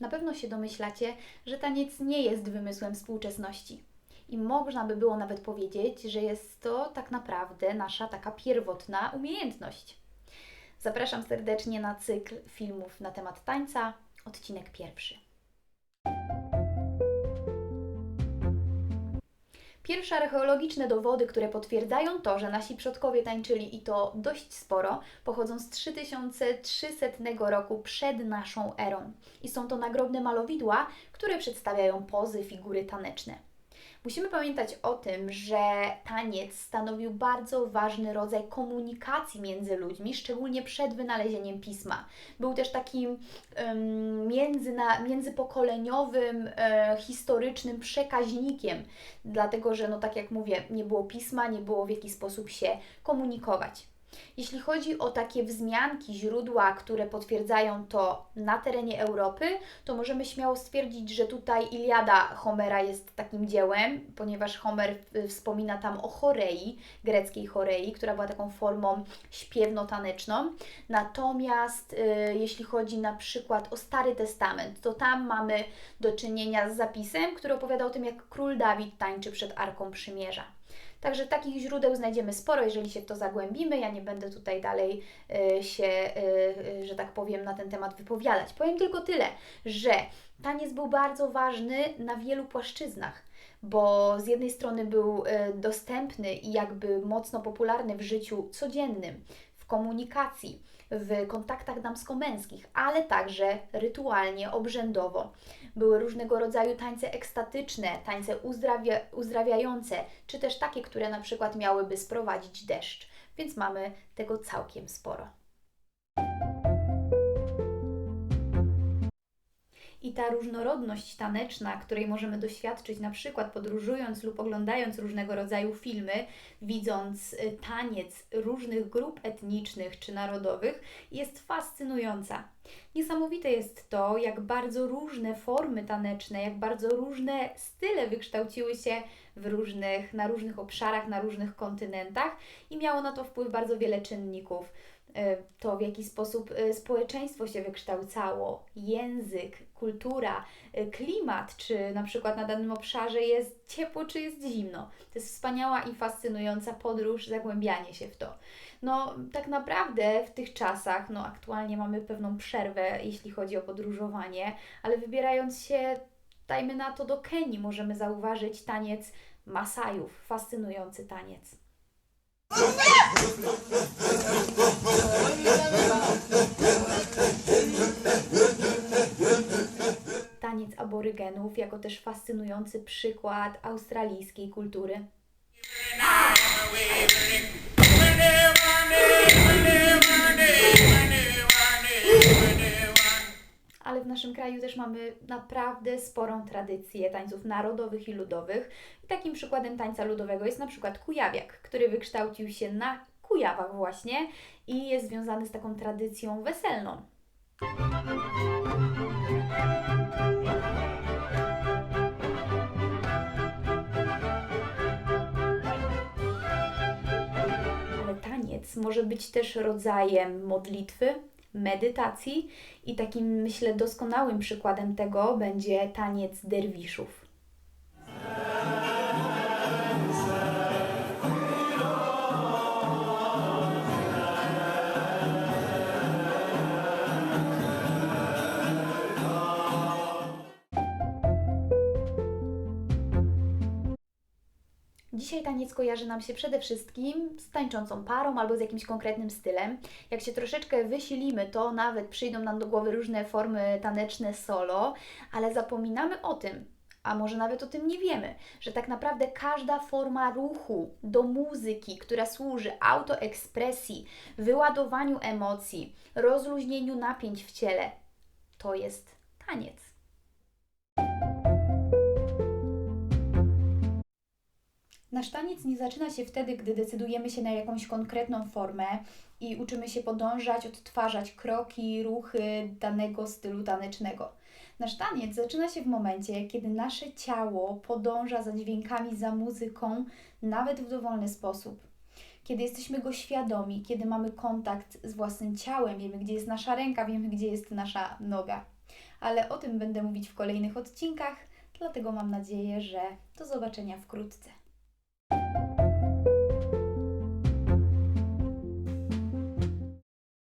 Na pewno się domyślacie, że taniec nie jest wymysłem współczesności. I można by było nawet powiedzieć, że jest to tak naprawdę nasza taka pierwotna umiejętność. Zapraszam serdecznie na cykl filmów na temat tańca, odcinek pierwszy. Pierwsze archeologiczne dowody, które potwierdzają to, że nasi przodkowie tańczyli i to dość sporo, pochodzą z 3300 roku przed naszą erą. I są to nagrobne malowidła, które przedstawiają pozy, figury taneczne. Musimy pamiętać o tym, że taniec stanowił bardzo ważny rodzaj komunikacji między ludźmi, szczególnie przed wynalezieniem pisma. Był też takim um, międzyna, międzypokoleniowym, e, historycznym przekaźnikiem, dlatego że, no tak jak mówię, nie było pisma, nie było w jaki sposób się komunikować. Jeśli chodzi o takie wzmianki, źródła, które potwierdzają to na terenie Europy, to możemy śmiało stwierdzić, że tutaj Iliada Homera jest takim dziełem, ponieważ Homer wspomina tam o chorei, greckiej chorei, która była taką formą śpiewno-taneczną. Natomiast y, jeśli chodzi na przykład o Stary Testament, to tam mamy do czynienia z zapisem, który opowiada o tym, jak król Dawid tańczy przed Arką Przymierza. Także takich źródeł znajdziemy sporo, jeżeli się w to zagłębimy. Ja nie będę tutaj dalej y, się, y, y, że tak powiem, na ten temat wypowiadać. Powiem tylko tyle, że taniec był bardzo ważny na wielu płaszczyznach bo z jednej strony był dostępny i jakby mocno popularny w życiu codziennym, w komunikacji, w kontaktach damsko-męskich, ale także rytualnie, obrzędowo. Były różnego rodzaju tańce ekstatyczne, tańce uzdrawia, uzdrawiające, czy też takie, które na przykład miałyby sprowadzić deszcz, więc mamy tego całkiem sporo. Ta różnorodność taneczna, której możemy doświadczyć na przykład podróżując lub oglądając różnego rodzaju filmy, widząc y, taniec różnych grup etnicznych czy narodowych, jest fascynująca. Niesamowite jest to, jak bardzo różne formy taneczne, jak bardzo różne style wykształciły się w różnych, na różnych obszarach, na różnych kontynentach i miało na to wpływ bardzo wiele czynników to, w jaki sposób e, społeczeństwo się wykształcało, język, kultura, e, klimat, czy na przykład na danym obszarze jest ciepło, czy jest zimno. To jest wspaniała i fascynująca podróż, zagłębianie się w to. No, tak naprawdę w tych czasach, no aktualnie mamy pewną przerwę, jeśli chodzi o podróżowanie, ale wybierając się, dajmy na to do Kenii, możemy zauważyć taniec Masajów, fascynujący. Taniec aborygenów jako też fascynujący przykład australijskiej kultury ale w naszym kraju też mamy naprawdę sporą tradycję tańców narodowych i ludowych. I takim przykładem tańca ludowego jest na przykład kujawiak, który wykształcił się na Kujawach właśnie i jest związany z taką tradycją weselną. Może być też rodzajem modlitwy, medytacji i takim myślę doskonałym przykładem tego będzie taniec derwiszów. Dzisiaj taniec kojarzy nam się przede wszystkim z tańczącą parą albo z jakimś konkretnym stylem. Jak się troszeczkę wysilimy, to nawet przyjdą nam do głowy różne formy taneczne solo, ale zapominamy o tym, a może nawet o tym nie wiemy, że tak naprawdę każda forma ruchu do muzyki, która służy autoekspresji, wyładowaniu emocji, rozluźnieniu napięć w ciele, to jest taniec. Nasz taniec nie zaczyna się wtedy, gdy decydujemy się na jakąś konkretną formę i uczymy się podążać, odtwarzać kroki, ruchy danego stylu tanecznego. Nasz taniec zaczyna się w momencie, kiedy nasze ciało podąża za dźwiękami, za muzyką, nawet w dowolny sposób. Kiedy jesteśmy go świadomi, kiedy mamy kontakt z własnym ciałem, wiemy, gdzie jest nasza ręka, wiemy, gdzie jest nasza noga. ale o tym będę mówić w kolejnych odcinkach, dlatego mam nadzieję, że do zobaczenia wkrótce.